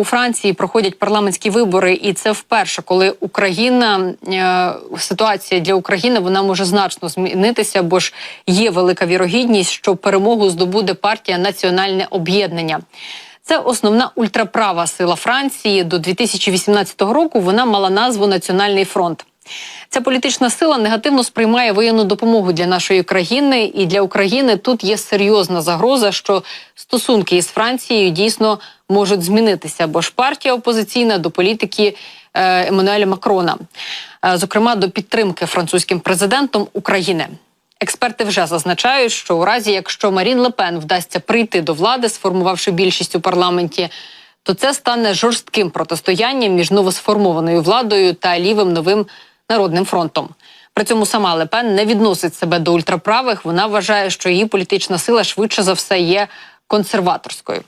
у Франції проходять парламентські вибори, і це вперше, коли Україна е, ситуація для України вона може значно змінитися, бо ж є велика вірогідність, що перемогу здобуде партія Національне об'єднання. Це основна ультраправа сила Франції. До 2018 року вона мала назву Національний фронт. Ця політична сила негативно сприймає воєнну допомогу для нашої країни, і для України тут є серйозна загроза, що стосунки із Францією дійсно можуть змінитися, бо ж партія опозиційна до політики е, Еммануеля Макрона, е, зокрема до підтримки французьким президентом України. Експерти вже зазначають, що у разі, якщо Марін Лепен вдасться прийти до влади, сформувавши більшість у парламенті, то це стане жорстким протистоянням між новосформованою владою та лівим новим народним фронтом. При цьому сама Лепен не відносить себе до ультраправих. Вона вважає, що її політична сила швидше за все є консерваторською.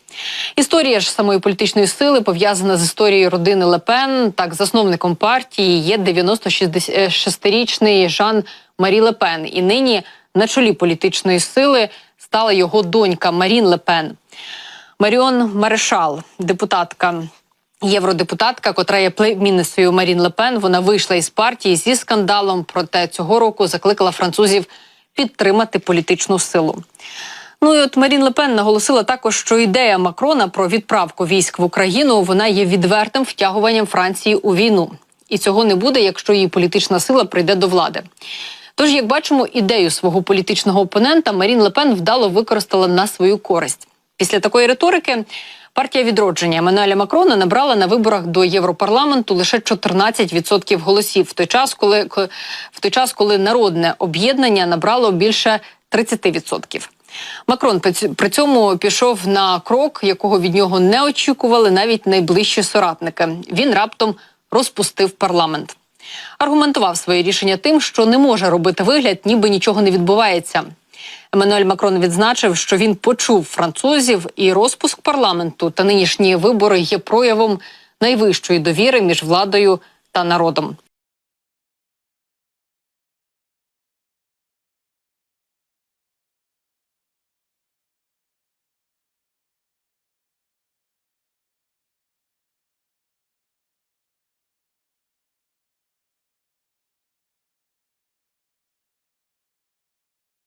Історія ж самої політичної сили пов'язана з історією родини Лепен. Так, засновником партії є 96-річний Жан Марі Лепен. І нині на чолі політичної сили стала його донька Марін Лепен. Маріон Марешал, депутатка. Євродепутатка, котра є племінницею Марін Лепен, вона вийшла із партії зі скандалом. Проте цього року закликала французів підтримати політичну силу. Ну і от Марін Лепен наголосила також, що ідея Макрона про відправку військ в Україну вона є відвертим втягуванням Франції у війну, і цього не буде, якщо її політична сила прийде до влади. Тож, як бачимо, ідею свого політичного опонента Марін Лепен вдало використала на свою користь. Після такої риторики партія відродження Еммануеля Макрона набрала на виборах до Європарламенту лише 14% голосів. В той час, коли в той час, коли народне об'єднання набрало більше 30%. Макрон при цьому пішов на крок, якого від нього не очікували навіть найближчі соратники. Він раптом розпустив парламент. Аргументував своє рішення тим, що не може робити вигляд, ніби нічого не відбувається. Еммануель Макрон відзначив, що він почув французів, і розпуск парламенту та нинішні вибори є проявом найвищої довіри між владою та народом.